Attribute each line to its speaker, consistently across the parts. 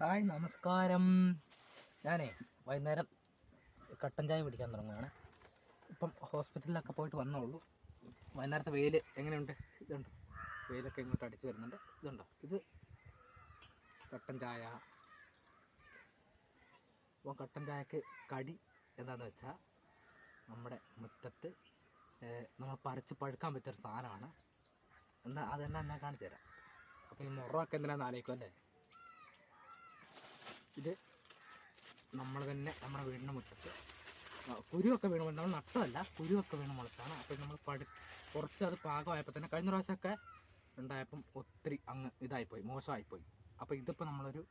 Speaker 1: Hi നമസ്കാരം. ഞാനേ വൈകുന്നേരം കട്ടൻ ചായ പിടിക്കാൻ തുടങ്ങുകയാണ് ഇപ്പം ഹോസ്പിറ്റലിലൊക്കെ പോയിട്ട് വന്നോളൂ വൈകുന്നേരത്തെ വെയിൽ എങ്ങനെയുണ്ട്? ഇതുണ്ട്? വെയിലൊക്കെ ഇങ്ങോട്ട് അടിച്ച് വരുന്നുണ്ട്. ഇതുണ്ടോ? ഇത് കട്ടൻ ചായ. അപ്പോൾ കട്ടൻ ചായക്ക് കടി എന്താണെന്ന് വെച്ചാൽ നമ്മുടെ മുറ്റത്ത് നമ്മൾ പറിച്ച് പഴുക്കാൻ പറ്റിയൊരു സാധനമാണ്. എന്നാൽ അതെന്നെ ഞാൻ കാണിച്ചു തരാം. അപ്പോൾ ഈ മുറമൊക്കെ എന്തിനാന്ന് ആലോചിക്കും അല്ലേ ഇത് നമ്മൾ തന്നെ നമ്മുടെ വീടിന്റെ മുറ്റത്ത്. കുരുവൊക്കെ വീണ് നമ്മൾ നട്ടതല്ല കുരുവൊക്കെ വീണ് മുളച്ചാണ്. അപ്പോൾ നമ്മൾ പടു കുറച്ച് അത് പാകമായപ്പോൾ തന്നെ കഴിഞ്ഞ പ്രാവശ്യമൊക്കെ ഉണ്ടായപ്പം ഒത്തിരി അങ്ങ് ഇതായിപ്പോയി മോശമായിപ്പോയി. അപ്പോൾ ഇതിപ്പോൾ നമ്മളൊരു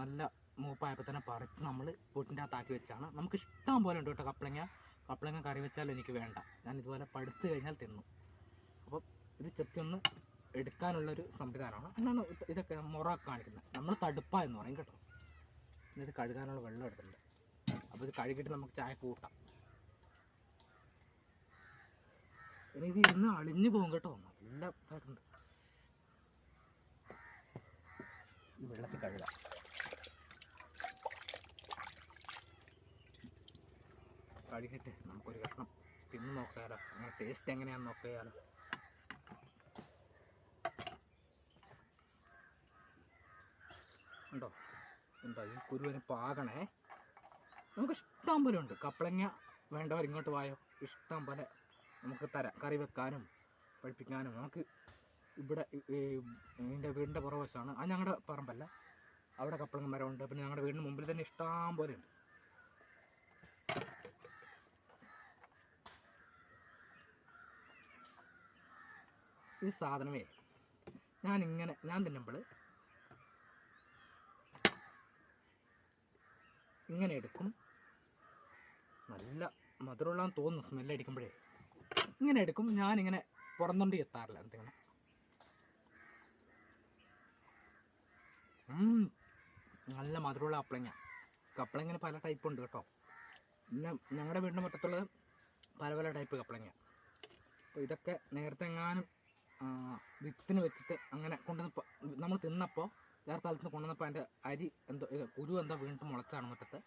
Speaker 1: നല്ല മൂപ്പായപ്പോൾ തന്നെ പറിച്ച് നമ്മൾ വീട്ടിന്റെ അകത്താക്കി വെച്ചാണ്. നമുക്ക് ഇഷ്ടം പോലെ ഉണ്ട് കേട്ടോ കപ്പളങ്ങ കപ്പളങ്ങ കറി വെച്ചാൽ എനിക്ക് വേണ്ട. ഞാൻ ഇതുപോലെ പടുത്ത് കഴിഞ്ഞാൽ തിന്നു. അപ്പം ഇത് ചെത്തി ഒന്ന് എടുക്കാനുള്ളൊരു സംവിധാനമാണ്. എന്നാണ് ഇതൊക്കെ മുറ കാണിക്കുന്നത്. നമ്മൾ തടുപ്പ എന്ന് പറയും കേട്ടോ. ഇത് കഴുകാനുള്ള വെള്ളം എടുത്തിട്ടുണ്ട്. അപ്പോൾ ഇത് കഴുകിയിട്ട് നമുക്ക് ചായ കൂട്ടാം. ഇനി ഇത് ഇരുന്ന് അളിഞ്ഞു പോകും കേട്ടോ. നല്ല ഇതായിട്ടുണ്ട്. വെള്ളത്തിൽ കഴുകാം. കഴുകിയിട്ട് നമുക്കൊരു കഷ്ണം തിന്ന് നോക്കാലോ. അങ്ങനെ ടേസ്റ്റ് എങ്ങനെയാണെന്ന് നോക്കിയാലോ ഉണ്ടോ ഉണ്ടോ കുരുവനെ പാകണേ നമുക്ക് ഇഷ്ടം പോലെ ഉണ്ട്. കപ്പളങ്ങ വേണ്ടവർ ഇങ്ങോട്ട് വായോ. ഇഷ്ടം പോലെ നമുക്ക് തരാം. കറി വെക്കാനും പഴിപ്പിക്കാനും നമുക്ക് ഇവിടെ എന്റെ വീടിന്റെ പുറവശമാണ് ആ ഞങ്ങളുടെ പറമ്പല്ല. അവിടെ കപ്പളങ്ങ മരമുണ്ട്. പിന്നെ ഞങ്ങളുടെ വീടിന് മുമ്പിൽ തന്നെ ഇഷ്ടം പോലെ ഉണ്ട്. ഈ സാധനമേ ഞാനിങ്ങനെ ഞാൻ തിന്നുമ്പോൾ ഇങ്ങനെ എടുക്കും. നല്ല മധുരമുള്ളതെന്ന് തോന്നുന്നു. സ്മെല്ല് അടിക്കുമ്പോഴേ. ഇങ്ങനെ എടുക്കും. ഞാനിങ്ങനെ പുറന്തോണ്ടി എത്താറില്ല. എന്തെങ്കിലും നല്ല മധുരമുള്ള കപ്പളങ്ങ കപ്പളങ്ങനെ പല ടൈപ്പ് ഉണ്ട് കേട്ടോ. പിന്നെ ഞങ്ങളുടെ വീടിന്റെ മുറ്റത്തുള്ളത് പല പല ടൈപ്പ് കപ്പളങ്ങ അപ്പോൾ ഇതൊക്കെ നേരത്തെ എങ്ങാനും വിത്തിന് വെച്ചിട്ട് അങ്ങനെ കൊണ്ടുവന്ന് നമ്മൾ തിന്നപ്പോൾ വേറെ സ്ഥലത്ത് നിന്ന് കൊണ്ടുവന്നപ്പോൾ അതിന്റെ അരി എന്തോ കുരു എന്തോ വീണ്ടും മുളച്ചാണ് മുറ്റത്ത്.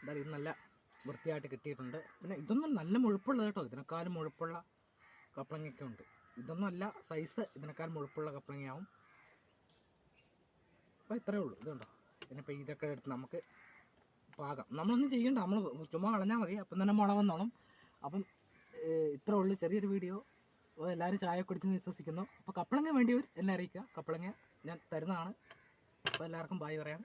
Speaker 1: എന്തായാലും ഇത് നല്ല വൃത്തിയായിട്ട് കിട്ടിയിട്ടുണ്ട്. പിന്നെ ഇതൊന്നും നല്ല മുഴുപ്പുള്ളത് കേട്ടോ. ഇതിനേക്കാളും മുഴുപ്പുള്ള കപ്പളങ്ങയൊക്കെ ഉണ്ട്. ഇതൊന്നും അല്ല സൈസ് ഇതിനേക്കാൾ മുഴുപ്പുള്ള കപ്പളങ്ങയാവും അപ്പോൾ ഇത്രയേ ഉള്ളൂ. ഇതുണ്ടോ? ഇനിയിപ്പോൾ ഇതൊക്കെ എടുത്ത് നമുക്ക് പാകം. നമ്മളൊന്നും ചെയ്യണ്ട. നമ്മൾ ചുമ്മാ കളഞ്ഞാൽ മതി. അപ്പം തന്നെ മുള വന്നോളും. അപ്പം ഇത്ര ഉള്ളു. ചെറിയൊരു വീഡിയോ. അപ്പോൾ എല്ലാവരും ചായ കുടിച്ച് വിശ്വസിക്കുന്നു. അപ്പോൾ കപ്പളങ്ങ വേണ്ടി വരും. എന്നെ അറിയിക്കുക. കപ്പളങ്ങ ഞാൻ തരുന്നതാണ്. അപ്പോൾ എല്ലാവർക്കും ബായ് പറയാം.